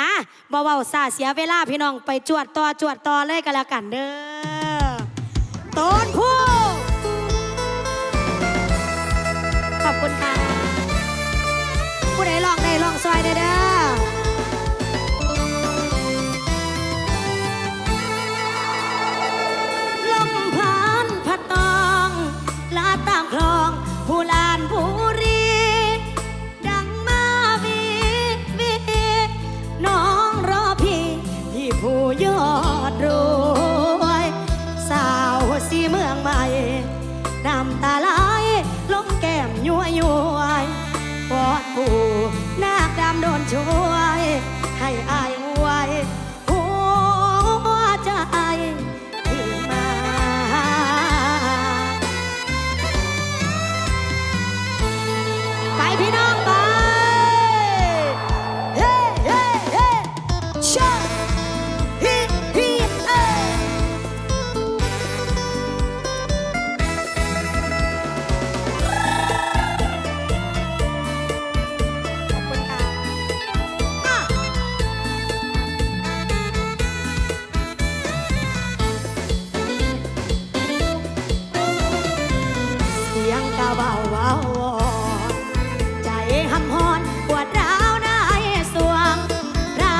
อะบ่เว้าซาเสียเวลาพี่น้องไปจวดต่อจวดต่อเลยกันแล้วกันเด้อต้นผู้ขอบคุณค่ะ ผู้ใดลองได้ลองซอยได้เด้อ ช่วยให้อาย พัอนปวดร้าวหน้วงรา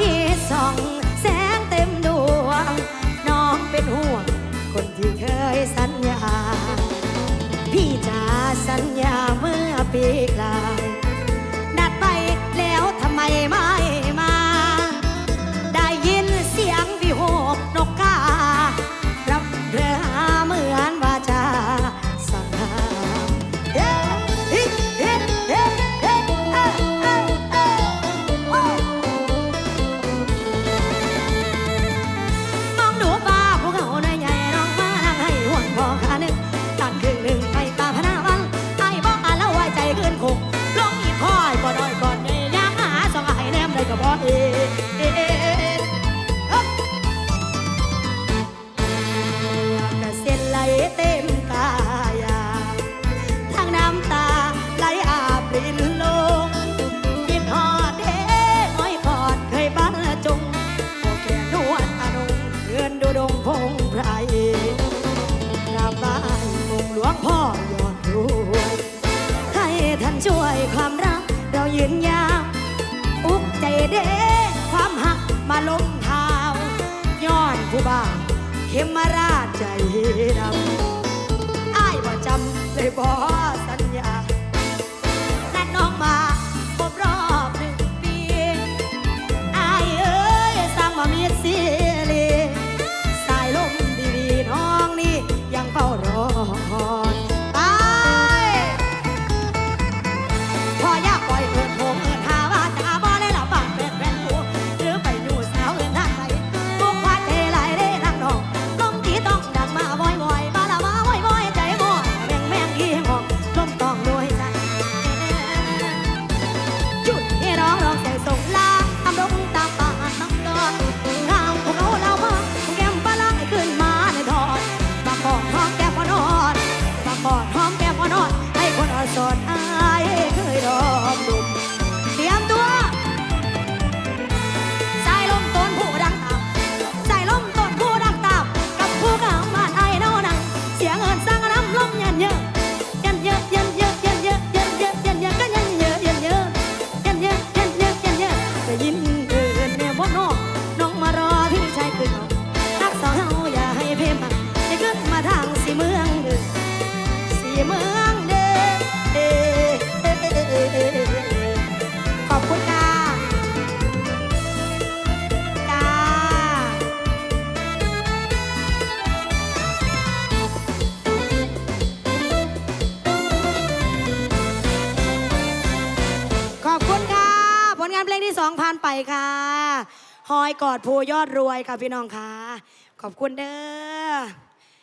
ทิส่องแสงเต็มดวง น้องเป็นห่วง คนที่เคยสัญญา พี่จ๋สัญญาเมื่อปีกลาย เด้ความหักมาลงเท้าย้อนผู้บ่าวเข้มมาราชใจดำอ้ายบ่จำเลยบอก งานเพลงที่สองผ่านไปค่ะหอยกอดภูยอดรวยค่ะพี่น้องค่ะ ขอบคุณเด้อ